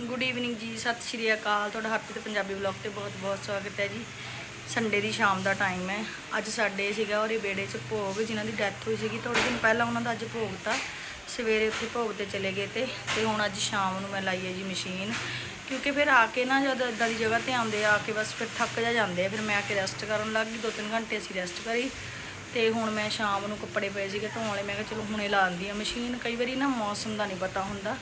Good evening ਜੀ, ਸਤਿ ਸ਼੍ਰੀ ਅਕਾਲ। ਤੁਹਾਡਾ ਹਰਪ੍ਰੀਤ ਪੰਜਾਬੀ ਵਲੌਗ ਤੇ ਬਹੁਤ-ਬਹੁਤ ਸਵਾਗਤ ਹੈ ਜੀ। ਸੰਡੇ ਦੀ ਸ਼ਾਮ ਦਾ ਟਾਈਮ ਹੈ। ਅੱਜ ਸਾਡੇ ਸੀਗਾ ਉਹਦੇ ਬੇੜੇ 'ਚ ਭੋਗ, ਜਿਨ੍ਹਾਂ ਦੀ ਡੈਥ ਹੋਈ ਸੀਗੀ। ਥੋੜੇ ਦਿਨ ਪਹਿਲਾਂ ਉਹਨਾਂ ਦਾ ਅੱਜ ਭੋਗ ਤਾ ਸਵੇਰੇ ਉੱਥੇ ਭੋਗ ਤੇ ਚਲੇ ਗਏ ਤੇ ਤੇ ਹੁਣ ਅੱਜ ਸ਼ਾਮ ਨੂੰ ਮੈਂ ਲਾਈ ਹੈ ਜੀ ਮਸ਼ੀਨ ਕਿਉਂਕਿ ਫਿਰ ਆ ਕੇ ਨਾ ਜਦ ਇਦਾਂ ਦੀ ਜਗ੍ਹਾ ਤੇ ਆਉਂਦੇ ਆ ਆ ਕੇ ਬਸ ਫਿਰ ਥੱਕ ਜਾ ਜਾਂਦੇ ਆ। ਫਿਰ ਮੈਂ ਆ ਕੇ ਰੈਸਟ ਕਰਨ ਲੱਗ ਗਈ। ਦੋ ਤਿੰਨ ਘੰਟੇ ਅਸੀਂ ਰੈਸਟ ਕਰੀ। ਤੇ ਹੁਣ ਮੈਂ ਸ਼ਾਮ ਨੂੰ ਕੱਪੜੇ ਪਏ ਸੀਗੇ ਧੋਣ ਵਾਲੇ। ਮੈਂ ਕਿਹਾ ਚਲੋ ਹੁਣੇ ਲਾ ਦਿੰਦੀ ਆ ਮਸ਼ੀਨ ਕਈ ਵਾਰੀ ਨਾ ਮੌਸਮ ਦਾ ਨਹੀਂ ਪਤਾ ਹੁੰਦਾ।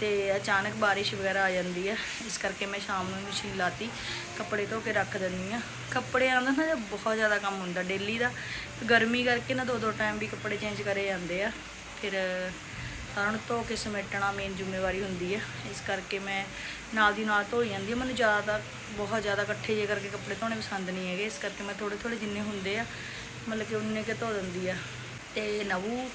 ਤੇ ਅਚਾਨਕ ਬਾਰਿਸ਼ ਵਗੈਰਾ ਆ ਜਾਂਦੀ ਹੈ ਇਸ ਕਰਕੇ ਮੈਂ ਸ਼ਾਮ ਨੂੰ ਮਸ਼ੀਨ ਲਾਤੀ। ਕੱਪੜੇ ਧੋ ਕੇ ਰੱਖ ਦਿੰਦੀ ਆ। ਕੱਪੜਿਆਂ ਦਾ ਨਾ ਬਹੁਤ ਜ਼ਿਆਦਾ ਕੰਮ ਹੁੰਦਾ। ਡੇਲੀ ਦਾ ਗਰਮੀ ਕਰਕੇ ਨਾ ਦੋ ਦੋ ਟਾਈਮ ਵੀ ਕੱਪੜੇ ਚੇਂਜ ਕਰੇ ਜਾਂਦੇ ਆ। ਫਿਰ ਸਾਰਿਆਂ ਨੂੰ ਧੋ ਕੇ ਸਮੇਟਣਾ ਮੇਨ ਜ਼ਿੰਮੇਵਾਰੀ ਹੁੰਦੀ ਹੈ ਇਸ ਕਰਕੇ ਮੈਂ ਨਾਲ ਦੀ ਨਾਲ ਧੋਈ ਜਾਂਦੀ ਹਾਂ ਮੈਨੂੰ ਜ਼ਿਆਦਾ, ਬਹੁਤ ਜ਼ਿਆਦਾ ਇਕੱਠੇ ਜੇ ਕਰਕੇ ਕੱਪੜੇ ਧੋਣੇ ਪਸੰਦ ਨਹੀਂ ਹੈਗੇ। ਇਸ ਕਰਕੇ ਮੈਂ ਥੋੜੇ ਥੋੜੇ ਜਿੰਨੇ ਹੁੰਦੇ ਆ, ਮਤਲਬ ਕਿ ਉਨੇ ਕੇ ਧੋ ਦਿੰਦੀ ਆ। ਤੇ ਨਵੂ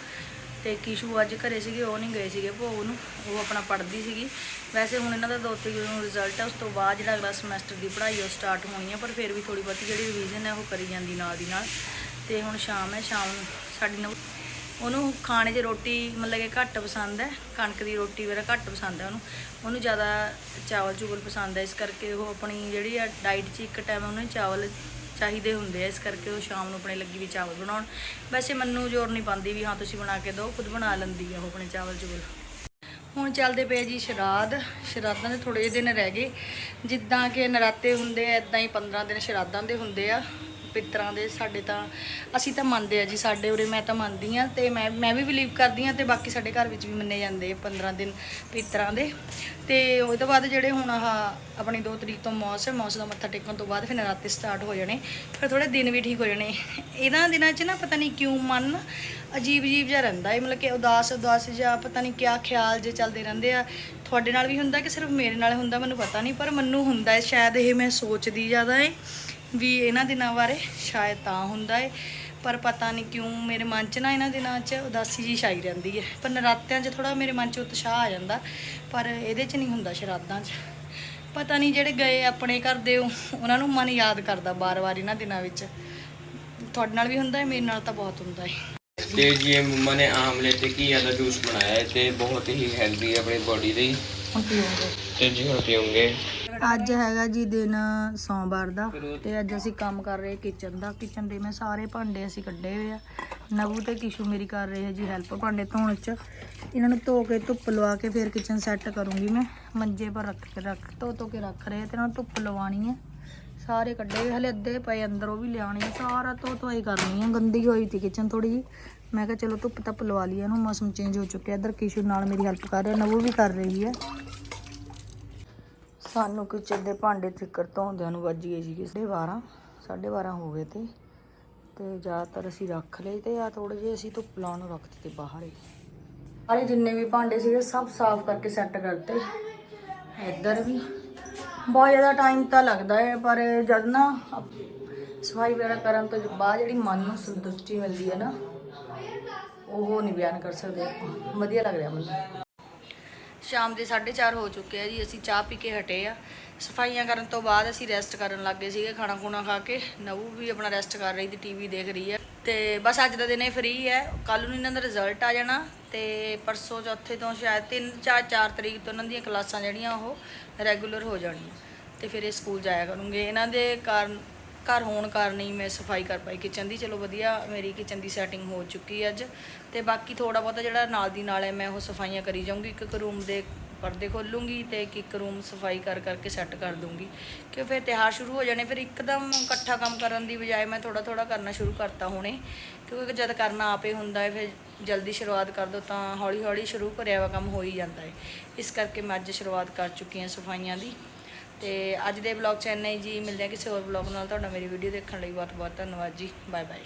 ਤੇ ਕਿਸ਼ੂ ਅੱਜ ਘਰੇ ਸੀਗੇ, ਉਹ ਨਹੀਂ ਗਏ ਸੀਗੇ ਭੋਗ ਨੂੰ ਉਹ ਆਪਣਾ ਪੜ੍ਹਦੀ ਸੀਗੀ। ਵੈਸੇ ਹੁਣ ਇਹਨਾਂ ਦਾ ਦੋ ਤਰੀਕ ਨੂੰ ਰਿਜ਼ਲਟ ਹੈ ਉਸ ਤੋਂ ਬਾਅਦ ਜਿਹੜਾ ਅਗਲਾ ਸਮੈਸਟਰ ਦੀ ਪੜ੍ਹਾਈ ਉਹ ਸਟਾਰਟ ਹੋਣੀ ਹੈ ਪਰ ਫਿਰ ਵੀ ਥੋੜੀ ਬਹੁਤੀ ਜਿਹੜੀ ਰਿਵੀਜ਼ਨ ਹੈ ਉਹ ਕਰੀ ਜਾਂਦੀ ਨਾਲ ਦੀ ਨਾਲ। ਤੇ ਹੁਣ ਸ਼ਾਮ ਹੈ ਸ਼ਾਮ ਨੂੰ ਸਾਡੀ ਨਵ ਉਹਨੂੰ ਖਾਣੇ 'ਚ ਰੋਟੀ ਮਤਲਬ ਕਿ ਘੱਟ ਪਸੰਦ ਹੈ ਕਣਕ ਦੀ ਰੋਟੀ ਵਗੈਰਾ ਘੱਟ ਪਸੰਦ ਹੈ ਉਹਨੂੰ। ਉਹਨੂੰ ਜ਼ਿਆਦਾ ਚਾਵਲ ਚੂਵਲ ਪਸੰਦ ਹੈ ਇਸ ਕਰਕੇ ਉਹ ਆਪਣੀ ਜਿਹੜੀ ਆ ਡਾਈਟ 'ਚ ਇੱਕ ਟਾਈਮ ਉਹਨੂੰ ਚਾਵਲ ਚਾਹੀਦੇ ਹੁੰਦੇ ਆ, ਇਸ ਕਰਕੇ ਉਹ ਸ਼ਾਮ ਨੂੰ ਆਪਣੇ ਲੱਗੀ ਵੀ ਚਾਵਲ ਬਣਾਉਣ। ਵੈਸੇ ਮੈਨੂੰ ਜ਼ੋਰ ਨਹੀਂ ਪਾਉਂਦੀ ਵੀ ਹਾਂ, ਤੁਸੀਂ ਬਣਾ ਕੇ ਦਿਓ, ਖੁਦ ਬਣਾ ਲੈਂਦੀ ਆ ਉਹ ਆਪਣੇ ਚਾਵਲ ਚੂਵਲ। ਹੁਣ ਚੱਲਦੇ ਪਏ ਜੀ ਸ਼ਰਾਦ ਸ਼ਰਾਦਾਂ ਦੇ ਥੋੜੇ ਜਿਹੇ ਦਿਨ ਰਹਿ ਗਏ। ਜਿੱਦਾਂ ਕਿ ਨਰਾਤੇ ਹੁੰਦੇ ਆ ਇਦਾਂ ਹੀ 15 ਦਿਨ ਸ਼ਰਾਦਾਂ ਦੇ ਹੁੰਦੇ ਆ। ਪਿੱਤਰਾਂ ਦੇ ਸਾਡੇ ਤਾਂ, ਅਸੀਂ ਤਾਂ ਮੰਨਦੇ ਆ ਜੀ, ਸਾਡੇ ਉਰੇ ਮੈਂ ਤਾਂ ਮੰਨਦੀ ਆ ਤੇ ਮੈਂ ਮੈਂ ਵੀ ਬਿਲੀਵ ਕਰਦੀ ਆ ਤੇ ਬਾਕੀ ਸਾਡੇ ਘਰ ਵਿੱਚ ਵੀ ਮੰਨੇ ਜਾਂਦੇ ਆ 15 ਦਿਨ ਪਿੱਤਰਾਂ ਦੇ। ਤੇ ਉਹ ਤੋਂ ਬਾਅਦ ਜਿਹੜੇ ਹੁਣ ਆਹ ਆਪਣੀ 2 ਤਰੀਕ ਤੋਂ ਮੌਸ ਹੈ, ਮੌਸ ਦਾ ਮੱਥਾ ਟੇਕਣ ਤੋਂ ਬਾਅਦ ਫਿਰ ਨਰਾਤੇ ਸਟਾਰਟ ਹੋ ਜਾਣੇ, ਫਿਰ ਥੋੜੇ ਦਿਨ ਵੀ ਠੀਕ ਹੋ ਜਾਣੇ। ਇਹਨਾਂ ਦਿਨਾਂ 'ਚ ਨਾ ਪਤਾ ਨਹੀਂ ਕਿਉਂ ਮਨ ਅਜੀਬ ਅਜੀਬ ਜਿਹਾ ਰਹਿੰਦਾ ਹੈ ਮਤਲਬ ਕਿ ਉਦਾਸ ਉਦਾਸ ਜਿਹਾ ਪਤਾ ਨਹੀਂ ਕਿਆ ਖਿਆਲ ਜੇ ਚੱਲਦੇ ਰਹਿੰਦੇ ਆ। ਤੁਹਾਡੇ ਨਾਲ ਵੀ ਹੁੰਦਾ ਕਿ ਸਿਰਫ ਮੇਰੇ ਨਾਲ ਹੁੰਦਾ ਮੈਨੂੰ ਪਤਾ ਨਹੀਂ, ਪਰ ਮੈਨੂੰ ਹੁੰਦਾ ਹੈ ਸ਼ਾਇਦ ਇਹ ਮੈਂ ਸੋਚਦੀ ਜ਼ਿਆਦਾ ਹੈ ਵੀ ਇਹਨਾਂ ਦਿਨਾਂ ਬਾਰੇ ਸ਼ਾਇਦ ਤਾਂ ਹੁੰਦਾ ਹੈ ਪਰ ਪਤਾ ਨਹੀਂ ਕਿਉਂ ਮੇਰੇ ਮਨ 'ਚ ਨਾ ਇਹਨਾਂ ਦਿਨਾਂ 'ਚ ਉਦਾਸੀ ਜੀ ਛਾਈ ਰਹਿੰਦੀ ਹੈ ਪਰ ਨਰਾਤਿਆਂ 'ਚ ਥੋੜਾ ਮੇਰੇ ਮਨ 'ਚ ਉਤਸ਼ਾਹ ਆ ਜਾਂਦਾ ਪਰ ਇਹਦੇ 'ਚ ਨਹੀਂ ਹੁੰਦਾ ਸ਼ਰਾਧਾਂ 'ਚ। ਪਤਾ ਨਹੀਂ ਜਿਹੜੇ ਗਏ ਆਪਣੇ ਘਰ ਦੇ ਉਹ- ਉਹਨਾਂ ਨੂੰ ਮਨ ਯਾਦ ਕਰਦਾ ਬਾਰ-ਬਾਰ ਇਹਨਾਂ ਦਿਨਾਂ ਵਿੱਚ। ਤੁਹਾਡੇ ਨਾਲ ਵੀ ਹੁੰਦਾ ਹੈ ਮੇਰੇ ਨਾਲ ਤਾਂ ਬਹੁਤ ਹੁੰਦਾ ਹੈ ਤੇ ਜੀ ਇਹ ਮੰਮਾ ਨੇ ਆਮਲੇ ਤੇ ਘੀਆ ਦਾ ਜੂਸ ਬਣਾਇਆ ਹੈ ਤੇ ਬਹੁਤ ਹੀ ਹੈਲਦੀ ਹੈ ਆਪਣੀ ਬੋਡੀ ਲਈ ਹੁਣ ਪੀਓਗੇ? ਤੇ ਜੀ ਹੁਣ ਪੀਉਂਗੇ ਅੱਜ ਹੈਗਾ ਜੀ ਦਿਨ ਸੋਮਵਾਰ ਦਾ ਤੇ ਅੱਜ ਅਸੀਂ ਕੰਮ ਕਰ ਰਹੇ ਕਿਚਨ ਦਾ। ਕਿਚਨ ਦੇ ਮੈਂ ਸਾਰੇ ਭਾਂਡੇ ਅਸੀਂ ਕੱਢੇ ਹੋਏ ਆ। ਨਵੂ ਤੇ ਕਿਸ਼ੂ ਮੇਰੀ ਕਰ ਰਹੇ ਹੈ ਜੀ ਹੈਲਪ ਭਾਂਡੇ ਧੋਣ ਚ। ਇਹਨਾਂ ਨੂੰ ਧੋ ਕੇ ਧੁੱਪ ਲਵਾ ਕੇ ਫਿਰ ਕਿਚਨ ਸੈੱਟ ਕਰੂੰਗੀ ਮੈਂ। ਮੰਜੇ ਪਰ ਰੱਖ ਕੇ ਰੱਖ, ਧੋ ਧੋ ਕੇ ਰੱਖ ਰਹੇ ਤੇ ਇਹਨਾਂ ਨੂੰ ਧੁੱਪ ਲਵਾਣੀ ਹੈ ਸਾਰੇ ਕੱਢੇ ਹੋਏ, ਹਲੇ ਅੱਧੇ ਪਏ ਅੰਦਰ ਉਹ ਵੀ ਲਿਆਉਣੀ ਹੈ ਸਾਰਾ ਧੋ ਧੋਈ ਕਰਨੀ ਹੈ ਗੰਦੀ ਹੋਈ ਤੀ ਕਿਚਨ ਥੋੜੀ ਜੀ ਮੈਂ ਕਿਹਾ ਚਲੋ ਧੁੱਪ ਧੱਪ ਲਵਾ ਲਈਏ ਇਹਨੂੰ ਮੌਸਮ ਚੇਂਜ ਹੋ ਚੁੱਕਿਆ। ਇੱਧਰ ਕਿਸ਼ੂ ਨਾਲ ਮੇਰੀ ਹੈਲਪ ਕਰ ਰਿਹਾ, ਨਵੂ ਵੀ ਕਰ ਰਹੀ ਹੈ ਸਾਨੂੰ ਕਿਚਨ ਦੇ ਭਾਂਡੇ ਠਿੱਕਰ ਧੋਂਦਿਆਂ ਨੂੰ ਵੱਜ ਗਏ ਸੀ ਕਿਸੇ 12 12:30 ਹੋ ਗਏ ਤੇ। ਤੇ ਜ਼ਿਆਦਾਤਰ ਅਸੀਂ ਰੱਖ ਲਏ ਤੇ ਆ ਥੋੜੇ ਜਿਹੇ ਅਸੀਂ ਧੁੱਪ ਲਾਉਣ ਨੂੰ ਰੱਖ ਦਿੱਤੇ ਬਾਹਰ ਹੀ। ਸਾਰੇ ਜਿੰਨੇ ਵੀ ਭਾਂਡੇ ਸੀਗੇ ਸਭ ਸਾਫ਼ ਕਰਕੇ ਸੈੱਟ ਕਰਤੇ। ਇੱਧਰ ਵੀ ਬਹੁਤ ਜ਼ਿਆਦਾ ਟਾਈਮ ਤਾਂ ਲੱਗਦਾ ਹੈ, ਪਰ ਜਦ ਨਾ ਸਫ਼ਾਈ ਵਗੈਰਾ ਕਰਨ ਤੋਂ ਬਾਅਦ ਜਿਹੜੀ ਮਨ ਨੂੰ ਸੰਤੁਸ਼ਟੀ ਮਿਲਦੀ ਹੈ ਨਾ, ਉਹ ਨਹੀਂ ਬਿਆਨ ਕਰ ਸਕਦੇ। ਆਪਾਂ। ਵਧੀਆ ਲੱਗ ਰਿਹਾ ਮੈਨੂੰ। ਸ਼ਾਮ ਦੇ 4:30 ਹੋ ਚੁੱਕੇ ਆ ਜੀ, ਅਸੀਂ ਚਾਹ ਪੀ ਕੇ ਹਟੇ ਆ। ਸਫਾਈਆਂ ਕਰਨ ਤੋਂ ਬਾਅਦ ਅਸੀਂ ਰੈਸਟ ਕਰਨ ਲੱਗੇ ਸੀਗੇ, ਖਾਣਾ ਖੂਣਾ ਖਾ ਕੇ। ਨਵੂ ਵੀ ਆਪਣਾ ਰੈਸਟ ਕਰ ਰਹੀ ਤੇ ਟੀਵੀ ਦੇਖ ਰਹੀ ਹੈ ਤੇ ਬਸ ਅੱਜ ਦਾ ਦਿਨ ਇਹ ਫ੍ਰੀ ਹੈ ਕੱਲ ਨੂੰ ਇਹਨਾਂ ਦਾ ਰਿਜ਼ਲਟ ਆ ਜਾਣਾ ਤੇ ਪਰਸੋਂ ਚੌਥੇ ਤੋਂ ਸ਼ਾਇਦ 3 4 4 ਤਰੀਕ ਤੋਂ ਇਹਨਾਂ ਦੀਆਂ ਕਲਾਸਾਂ ਜਿਹੜੀਆਂ ਉਹ ਰੈਗੂਲਰ ਹੋ ਜਾਣੀਆਂ। ਤੇ ਫਿਰ ਇਹ ਸਕੂਲ ਜਾਇਆ ਕਰੂੰਗੇ ਇਹਨਾਂ ਦੇ ਕਾਰਨ ਘਰ ਹੋਣ ਕਾਰਨ ਹੀ ਮੈਂ ਸਫ਼ਾਈ ਕਰ ਪਾਈ ਕਿਚਨ ਦੀ। ਚਲੋ ਵਧੀਆ, ਮੇਰੀ ਕਿਚਨ ਦੀ ਸੈਟਿੰਗ ਹੋ ਚੁੱਕੀ ਹੈ ਅੱਜ। ਤੇ ਬਾਕੀ ਥੋੜਾ ਬਹੁਤਾ ਜਿਹੜਾ ਨਾਲ ਦੀ ਨਾਲ ਹੈ, ਮੈਂ ਉਹ ਸਫਾਈਆਂ ਕਰੀ ਜਾਊਂਗੀ। ਇੱਕ ਇੱਕ ਰੂਮ ਦੇ ਪਰਦੇ ਖੋਲੂੰਗੀ ਤੇ ਇੱਕ ਇੱਕ ਰੂਮ ਸਫ਼ਾਈ ਕਰ ਕਰਕੇ ਸੈੱਟ ਕਰ ਦੂੰਗੀ ਕਿ ਫਿਰ ਤਿਉਹਾਰ ਸ਼ੁਰੂ ਹੋ ਜਾਣੇ, ਫਿਰ ਇੱਕਦਮ ਇਕੱਠਾ ਕੰਮ ਕਰਨ ਦੀ ਬਜਾਏ ਮੈਂ ਥੋੜਾ ਥੋੜਾ ਕਰਨਾ ਸ਼ੁਰੂ ਕਰਤਾ ਹੁਣੇ। ਕਿਉਂਕਿ ਜਦ ਕਰਨਾ ਆਪੇ ਹੁੰਦਾ ਹੈ, ਫਿਰ ਜਲਦੀ ਸ਼ੁਰੂਆਤ ਕਰ ਦੋ ਤਾਂ ਹੌਲੀ ਹੌਲੀ ਸ਼ੁਰੂ ਕਰਿਆ ਵਾ ਕੰਮ ਹੋ ਹੀ ਜਾਂਦਾ ਹੈ। ਇਸ ਕਰਕੇ ਮੈਂ ਅੱਜ ਸ਼ੁਰੂਆਤ ਕਰ ਚੁੱਕੀ ਹਾਂ ਸਫਾਈਆਂ ਦੀ। ਤੇ ਅੱਜ ਦੇ ਵਲੌਗ ਚ ਇੰਨਾ ਹੀ ਜੀ, ਮਿਲਦੇ ਹਾਂ ਕਿਸੇ ਹੋਰ ਵਲੌਗ ਨਾਲ। ਤੁਹਾਡਾ ਮੇਰੀ ਵੀਡੀਓ ਦੇਖਣ ਲਈ ਬਹੁਤ ਬਹੁਤ ਧੰਨਵਾਦ ਜੀ। Bye bye